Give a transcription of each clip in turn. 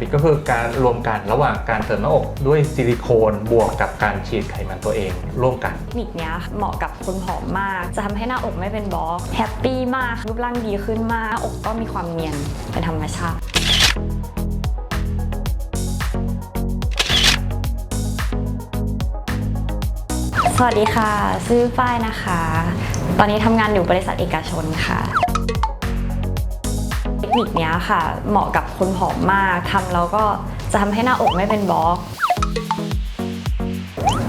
บิดก็คือการรวมกันระหว่างการเสริมหน้าอกด้วยซิลิโคนบวกกับการฉีดไขมันตัวเองร่วมกันเทคนิคเนี้ยเหมาะกับคนผอมมาก จะทำให้หน้าอกไม่เป็นบล็อกแฮปปี้มากรูปร่างดีขึ้นมากหน้าอกก็มีความเนียนเป็นธรรมชาติสวัสดีค่ะ ชื่อฝ้ายนะคะ ตอนนี้ทำงานอยู่บริษัทเอกชนค่ะ คนิคนี้ค่ะ เหมาะกับคนผอมมากทำแล้วก็จะทำให้หน้าอกไม่เป็นบล็อก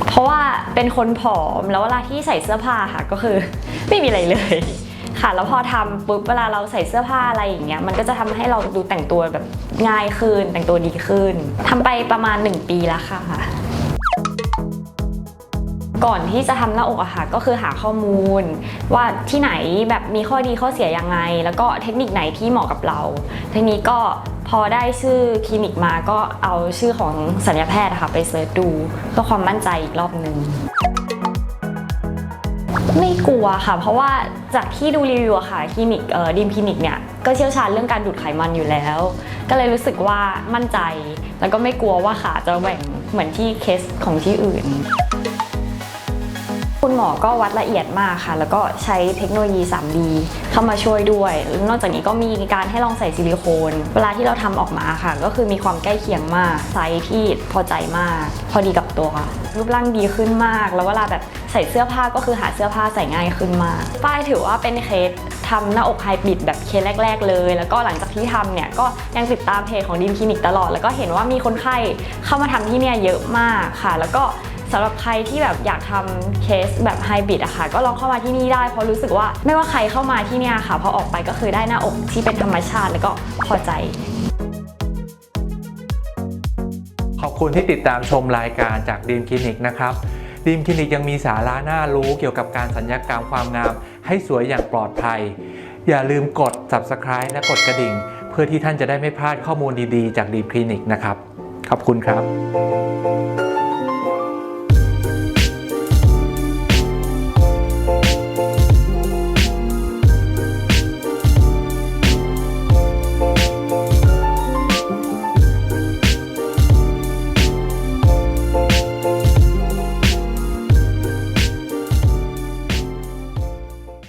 เพราะว่าเป็นคนผอมแล้วเวลาที่ใส่เสื้อผ้าค่ะก็คือไม่มีอะไรเลยค่ะ แล้วพอทำปุ๊บเวลาเราใส่เสื้อผ้าอะไรอย่างเงี้ยมันก็จะทำให้เราดูแต่งตัวแบบง่ายขึ้นแต่งตัวดีขึ้นทำไปประมาณ 1 ปีแล้วค่ะ ก่อนที่จะทำหน้าอกอะค่ะก็คือหาข้อมูล ว่าที่ไหนแบบมีข้อดีข้อเสียยังไง แล้วก็เทคนิคไหนที่เหมาะกับเรา ทีนี้ก็พอได้ชื่อคลินิกมาก็เอาชื่อของสัญญาแพทย์อะค่ะไปเสิร์ชดูเพื่อความมั่นใจอีกรอบหนึ่งไม่กลัวค่ะ เพราะว่าจากที่ดูรีวิวค่ะคลินิกดีมคลินิกเนี่ยก็เชี่ยวชาญเรื่องการดูดไขมันอยู่แล้ว ก็เลยรู้สึกว่ามั่นใจ แล้วก็ไม่กลัวว่าขาจะแหว่งเหมือนที่เคสของที่อื่น คุณหมอก็วัดละเอียดมากค่ะ แล้วก็ใช้เทคโนโลยี 3D เข้ามาช่วยด้วย นอกจากนี้ก็มีการให้ลองใส่ซิลิโคน เวลาที่เราทำออกมาค่ะ ก็คือมีความใกล้เคียงมาก ไซส์ที่พอใจมาก พอดีกับตัว รูปร่างดีขึ้นมาก แล้วเวลาแบบใส่เสื้อผ้าก็คือหาเสื้อผ้าใส่ง่ายขึ้นมากป้ายถือว่าเป็นเคสทำหน้าอกไฮบริดแบบเคสแรก ๆ เลย แล้วก็หลังจากที่ทำเนี่ยก็ยังติดตามเพจของดีมคลินิกตลอด แล้วก็เห็นว่ามีคนไข้เข้ามาทำที่เนี่ยเยอะมากค่ะ แล้วก็ สำหรับใครที่แบบอยากทำเคสแบบไฮบริดอะค่ะ ก็ลองเข้ามาที่นี่ได้เพราะรู้สึกว่าไม่ว่าใครเข้ามาที่เนี่ยค่ะพอออกไปก็คือได้หน้าอกที่เป็นธรรมชาติแล้วก็พอใจขอบคุณที่ติดตามชมรายการจากดีมคลินิกนะครับดีมคลินิกยังมีสาระน่ารู้เกี่ยวกับการสัญญกรรมความงาม ให้สวยอย่างปลอดภัย อย่าลืมกด subscribe และกดกระดิ่ง เพื่อที่ท่านจะได้ไม่พลาดข้อมูลดีๆ จากดีมคลินิกนะครับ ขอบคุณครับ